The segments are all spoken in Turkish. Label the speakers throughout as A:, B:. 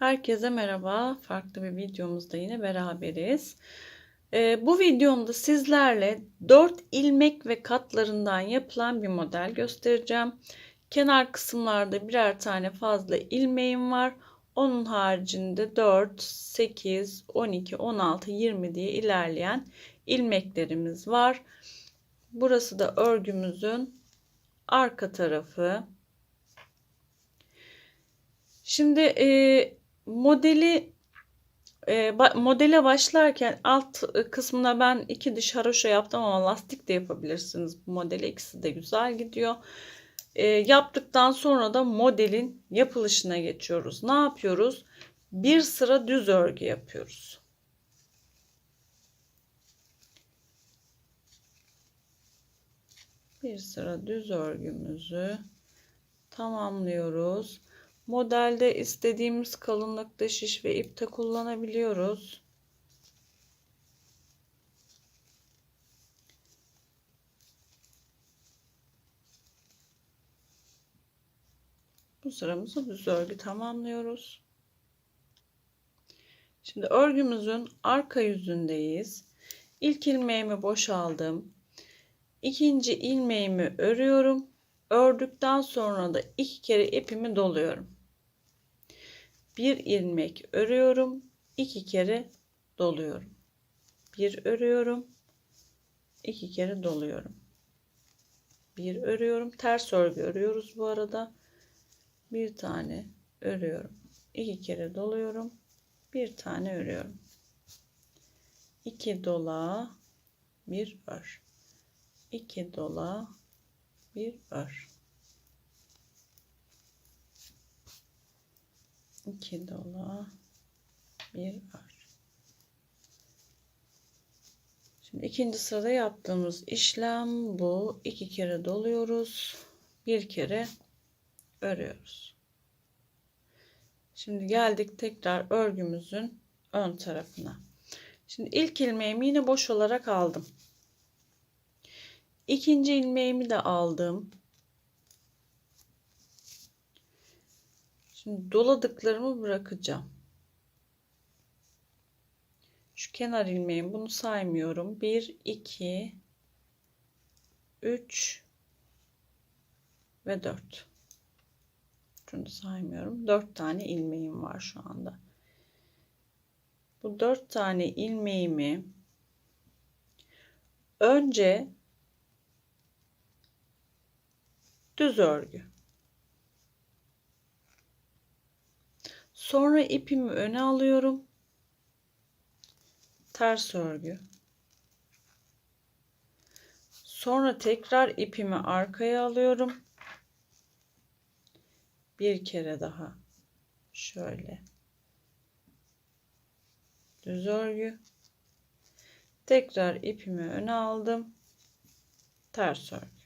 A: Herkese merhaba. Farklı bir videomuzda yine beraberiz. Ee, bu videomda sizlerle 4 ilmek ve katlarından yapılan bir model göstereceğim. Kenar kısımlarda birer tane fazla ilmeğim var. Onun haricinde 4, 8, 12, 16, 20 diye ilerleyen ilmeklerimiz var. Burası da örgümüzün arka tarafı. Şimdi e, modeli e, modele başlarken alt kısmına ben iki diş haroşa yaptım ama lastik de yapabilirsiniz. Bu modeli ikisi de güzel gidiyor. E, yaptıktan sonra da modelin yapılışına geçiyoruz. Ne yapıyoruz? Bir sıra düz örgü yapıyoruz. Bir sıra düz örgümüzü tamamlıyoruz Modelde istediğimiz kalınlıkta şiş ve ipte kullanabiliyoruz. Bu sıramızı düz örgü tamamlıyoruz. Şimdi örgümüzün arka yüzündeyiz. İlk ilmeğimi boşaldım. İkinci ilmeğimi örüyorum. Ördükten sonra da iki kere ipimi doluyorum. Bir ilmek örüyorum iki kere doluyorum. Bir örüyorum iki kere doluyorum. Bir örüyorum ters örgü örüyoruz bu arada. Bir tane örüyorum iki kere doluyorum bir tane örüyorum. İki dola bir ör iki dola bir ör 2 dola bir ör. Şimdi ikinci sırada yaptığımız işlem bu. iki kere doluyoruz. Bir kere örüyoruz. Şimdi geldik tekrar örgümüzün ön tarafına. Şimdi ilk ilmeğimi yine boş olarak aldım. İkinci ilmeğimi de aldım. Şimdi doladıklarımı bırakacağım. Şu kenar ilmeğim bunu saymıyorum. 1 2 3 ve 4. Şunu saymıyorum. 4 tane ilmeğim var şu anda. Bu 4 tane ilmeğimi önce düz örgü Sonra ipimi öne alıyorum. Ters örgü. Sonra tekrar ipimi arkaya alıyorum. Bir kere daha şöyle düz örgü. Tekrar ipimi öne aldım. Ters örgü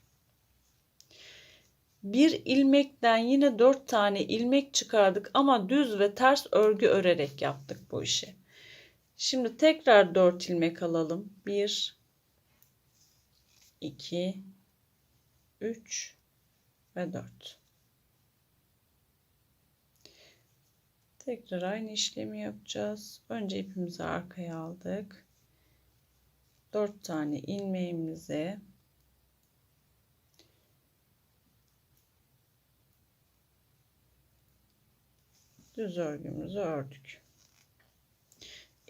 A: bir ilmekten yine dört tane ilmek çıkardık ama düz ve ters örgü örerek yaptık bu işi. Şimdi tekrar dört ilmek alalım. Bir, iki, üç ve dört. Tekrar aynı işlemi yapacağız. Önce ipimizi arkaya aldık. Dört tane ilmeğimizi düz örgümüzü ördük.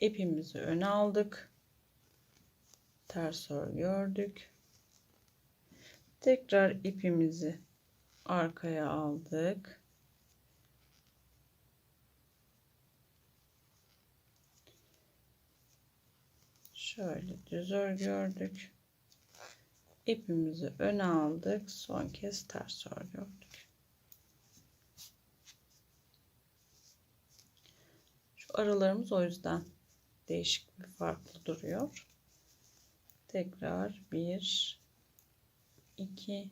A: İpimizi öne aldık. Ters örgü ördük. Tekrar ipimizi arkaya aldık. Şöyle düz örgü ördük. İpimizi öne aldık. Son kez ters örgü ördük. Aralarımız o yüzden değişik bir farklı duruyor. Tekrar 1 2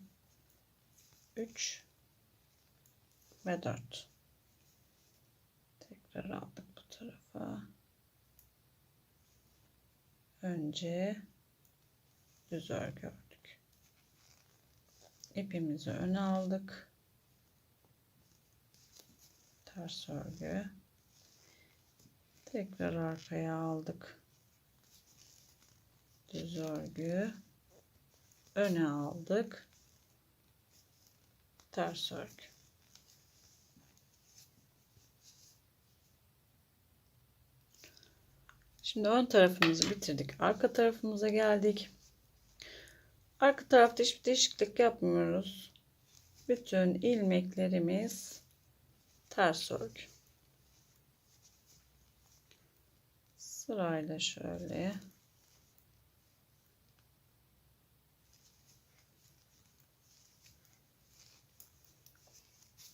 A: 3 ve 4 tekrar aldık bu tarafa. Önce düz örgü ördük ipimizi öne aldık. Ters örgü Tekrar arkaya aldık. Düz örgü. Öne aldık. Ters örgü. Şimdi ön tarafımızı bitirdik. Arka tarafımıza geldik. Arka tarafta hiçbir değişiklik yapmıyoruz. Bütün ilmeklerimiz ters örgü. Sırayla şöyle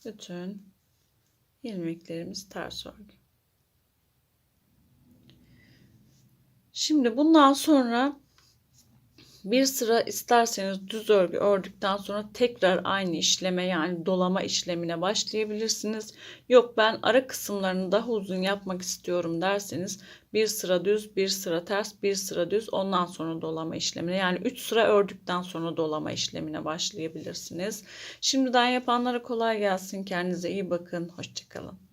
A: bütün ilmeklerimiz ters örgü. Şimdi bundan sonra bir sıra isterseniz düz örgü ördükten sonra tekrar aynı işleme yani dolama işlemine başlayabilirsiniz. Yok ben ara kısımlarını daha uzun yapmak istiyorum derseniz bir sıra düz, bir sıra ters, bir sıra düz ondan sonra dolama işlemine yani 3 sıra ördükten sonra dolama işlemine başlayabilirsiniz. Şimdiden yapanlara kolay gelsin. Kendinize iyi bakın. Hoşçakalın.